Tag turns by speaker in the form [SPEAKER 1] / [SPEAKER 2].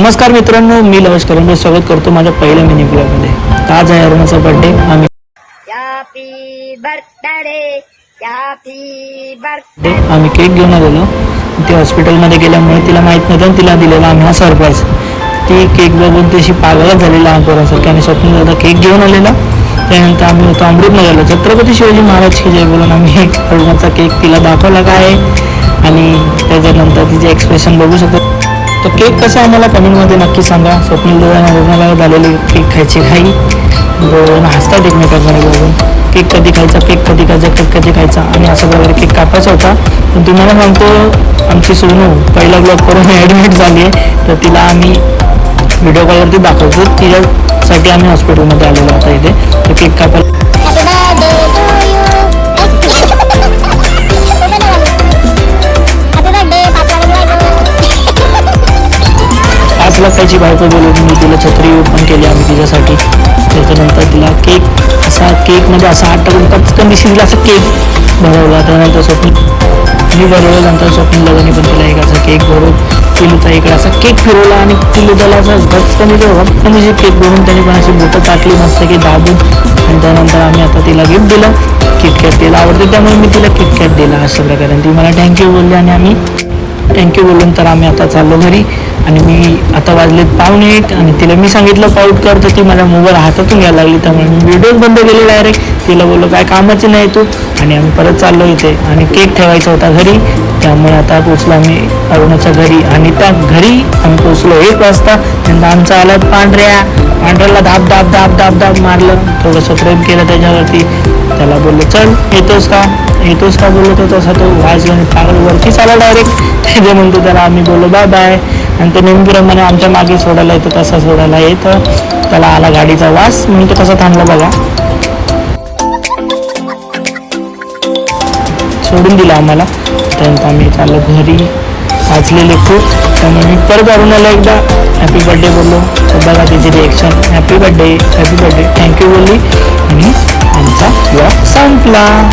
[SPEAKER 1] नमस्कार मित्रांनो मी लवेश करून स्वागत करतो माझ्या पहिल्या मिनी ब्लॉगमध्ये आज आहे अरुणाचा बर्थडे आम्ही आम्ही केक घेऊन आलेलो. ती हॉस्पिटलमध्ये गेल्यामुळे तिला माहीत नव्हतं तिला दिलेला आम्ही हा सरप्राईज ती केक बघून तशी पागलच झाली लहान पोरासारखी आणि स्वप्न दादा केक घेऊन आलेला. त्यानंतर आम्ही होतो अमृतनगरला. छत्रपती शिवाजी महाराज की जय बोलून आम्ही एक अरुणाचा केक तिला दाखवला काय आणि त्याच्यानंतर तिचे एक्सप्रेशन बघू शकतो. तो केक कसा आम्हाला कमेंटमध्ये नक्की सांगा. स्वप्नील दादा रुग्णालयात झालेले केक खायची घाई. बरोबर हसतात एकमेकांकडे बघून. केक कधी खायचा केक कधी खायचा केक कधी खायचा आणि अशा प्रकारे केक कापायचा होता. पण तुम्हाला सांगतो आमची सोनू पहिला ब्लॉग करून ॲडमिट झाली आहे. तर तिला आम्ही व्हिडिओ कॉलवरती दाखवतो. तिच्यासाठी आम्ही हॉस्पिटलमध्ये आलेलो आता इथे. तर केक कापायला पाच बायको बोलून मी तिला छत्री ओपन केली आम्ही तिच्यासाठी. त्याच्यानंतर तिला केक असा केकमध्ये म्हणजे असा आठ टाकून पचकन दिसेल असा केक भरवला. त्यानंतर स्वप्न मी भरवलं नंतर स्वप्न लग्नी पण तिला एक असा केक भरून पिलूचा इकडे असा केक फिरवला आणि पिलू त्याला असं गचकन गचकन जे केक भरून त्याने पण अशी बोटं टाकली मस्त की दाबून. आणि त्यानंतर आम्ही आता तिला गिफ्ट दिलं. किटकॅट तिला आवडते त्यामुळे मी तिला किटकॅट दिला अशा प्रकारे. आणि ती मला थँक्यू बोलली आणि आम्ही थँक्यू बोलून तर आम्ही आता चाललो घरी. आणि मी आता वाजलेत पाहुणे एक आणि तिला मी सांगितलं पाऊट कर तर ती माझ्या मोबाईल हातातून घ्यायला लागली त्यामुळे मी व्हिडिओज बंद केले डायरेक्ट तिला बोललो काय कामाची नाही तू? आणि आम्ही परत चाललो इथे आणि केक ठेवायचा होता घरी. त्यामुळे आता पोचलो आम्ही अरुणाच्या घरी आणि त्या घरी आम्ही पोचलो एक वाजता. त्यांना आमचा आला पांढऱ्या पांढऱ्याला दाब दाब धाप धाप धाप मारलं. थोडंसं प्रेम केलं त्याच्यावरती. त्याला बोललो चल येतोस का? येतोस का? बोललो तो तसा तो वाजला आणि पागल वरती चाला डायरेक्ट त्याच्यानंतर त्याला आम्ही बोललो बाय बाय. आणि तो नेमकीप्रमाणे आमच्या मागे सोडायला येतो तसा सोडायला येतं. त्याला आला गाडीचा वास म्हणून तो कसा थांबला बघा. सोडून दिला आम्हाला. त्यानंतर आम्ही चाललो घरी वाचलेले खूप. त्यामुळे मी परत अरुणाला एकदा हॅपी बर्थडे बोललो. तर बघा तिची reaction happy birthday happy birthday thank you बोलली. आणि आमचा ब्लॉग संपला.